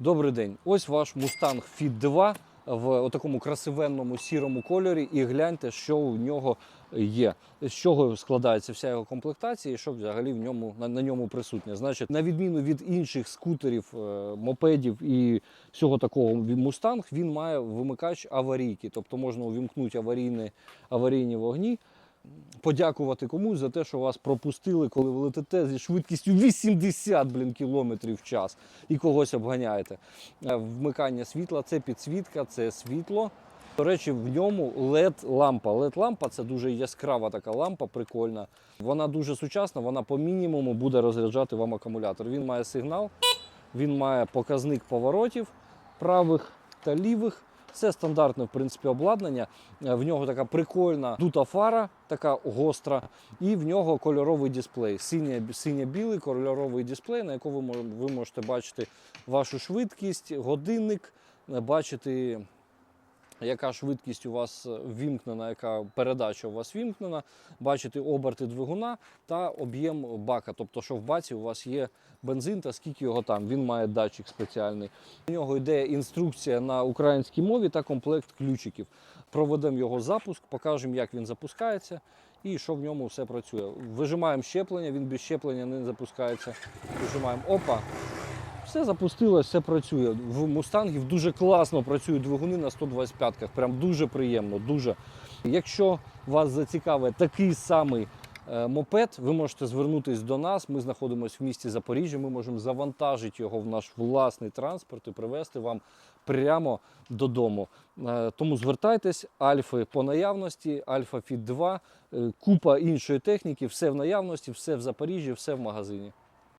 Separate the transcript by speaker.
Speaker 1: Добрий день. Ось ваш Mustang Fit 2 в такому красивенному сірому кольорі. І гляньте, що у нього є. З чого складається вся його комплектація, і що взагалі в ньому на, на ньому присутнє. Значить, на відміну від інших скутерів, е, мопедів і всього такого, Mustang, він має вимикач аварійки, тобто можна увімкнути аварійні, аварійні вогні. Подякувати комусь за те, що вас пропустили, коли ви летите зі швидкістю 80 блін, кілометрів в час і когось обганяєте. Е, Вмикання світла це підсвітка, це світло. До речі, в ньому LED-лампа. LED-лампа це дуже яскрава така лампа, прикольна. Вона дуже сучасна, вона по мінімуму буде розряджати вам акумулятор. Він має сигнал, він має показник поворотів правих та лівих. Це стандартне в принципі обладнання. Е, В нього така прикольна дута фара, така гостра, і в нього кольоровий дисплей. Синьо-білий кольоровий дисплей, на якому ви можете бачити вашу швидкість, годинник, е, бачити яка швидкість у вас е, ввімкнена, яка передача у вас вімкнена, бачити оберти двигуна та об'єм бака. Тобто, що в баці у вас є бензин та скільки його там. Він має датчик спеціальний. У нього йде інструкція на українській мові та комплект ключиків. Проведемо його запуск, покажемо, як він запускається і що в ньому все працює. Вижимаємо щеплення, він без щеплення не запускається. Вижимаємо опа. Все запустилось, все працює. В мустангів дуже класно працюють двигуни на 125-ках. Прям дуже приємно. Дуже. Якщо вас зацікавить такий самий е, мопед, ви можете звернутися до нас. Ми знаходимося в місті Запоріжжя. Ми можемо завантажити його в наш власний транспорт і привезти вам прямо додому. Е, Тому звертайтесь, альфи по наявності, Альфа Фіт 2, е, купа іншої техніки, все в наявності, все в Запоріжжі, все в магазині.